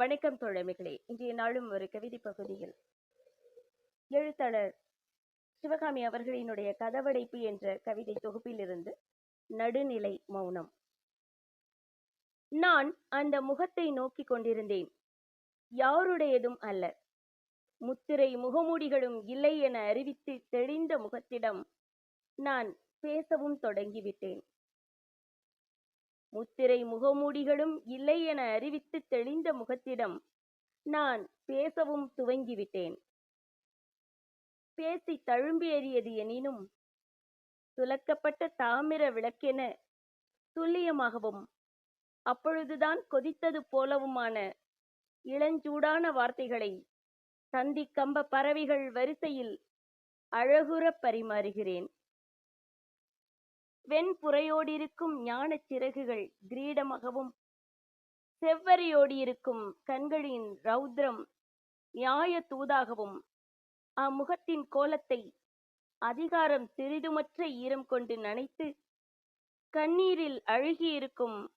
வணக்கம் தோழமைகளே. இன்றைய நாளும் ஒரு கவிதை பகுதியில். எழுத்தாளர் சிவகாமி அவர்களினுடைய கதவடைப்பு என்ற கவிதை தொகுப்பிலிருந்து நடுநிலை மௌனம். நான் அந்த முகத்தை நோக்கி கொண்டிருந்தேன். யாருடையதும் அல்ல. முத்திரை முகமூடிகளும் இல்லை என அறிவித்து தெளிந்த முகத்திடம் நான் பேசவும் தொடங்கிவிட்டேன். முத்திரை முகமூடிகளும் இல்லை என அறிவித்து தெளிந்த முகத்திடம் நான் பேசவும் துவங்கிவிட்டேன். பேசி தழும்பியேறியது எனினும் துலக்கப்பட்ட தாமிர விளக்கென துல்லியமாகவும் அப்பொழுதுதான் கொதித்தது போலவுமான இளஞ்சூடான வார்த்தைகளை தந்தி கம்ப பறவைகள் வரிசையில் அழகுறப் பரிமாறுகிறேன். வெண்புறையோடிருக்கும் ஞானச் சிறகுகள் கிரீடமாகவும் செவ்வரியோடியிருக்கும் கண்களின் ரௌத்ரம் நியாய தூதாகவும் அம்முகத்தின் கோலத்தை அதிகாரம் சிறிதுமற்ற ஈரம் கொண்டு நனைத்து கண்ணீரில் அழுகியிருக்கும்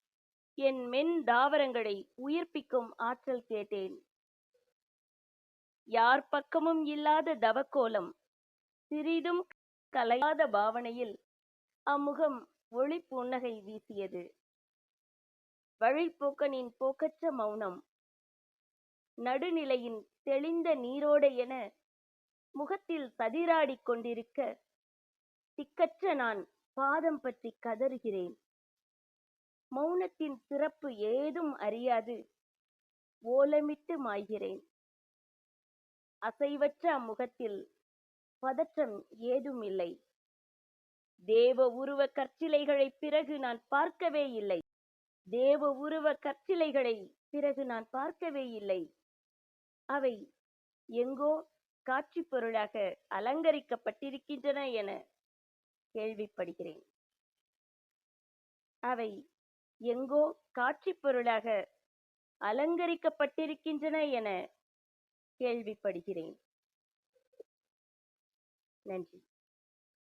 என் மென் தாவரங்களை உயிர்ப்பிக்கும் ஆற்றல் கேட்டேன். யார் பக்கமும் இல்லாத தவக்கோலம் சிறிதும் கலையாத பாவனையில் அம்முகம் ஒளி புன்னகை வீசியது. வழிப்போக்கனின் போக்கற்ற மௌனம். நடுநிலையின் தெளிந்த நீரோடை என முகத்தில் ததிராடிக் கொண்டிருக்க திக்கற்ற நான் பாதம் பற்றி கதறுகிறேன். மௌனத்தின் சிறப்பு ஏதும் அறியாது. ஓலமிட்டு மாய்கிறேன். அசைவற்ற அம்முகத்தில் பதற்றம் ஏதும் இல்லை தேவ உருவ கற்சிலைகளை பிறகு நான் பார்க்கவே இல்லை. தேவ உருவ கற்சிலைகளை பிறகு நான் பார்க்கவே இல்லை. அவை எங்கோ காட்சி பொருளாக அலங்கரிக்கப்பட்டிருக்கின்றன என கேள்விப்படுகிறேன். அவை எங்கோ காட்சி பொருளாக அலங்கரிக்கப்பட்டிருக்கின்றன என கேள்விப்படுகிறேன். நன்றி.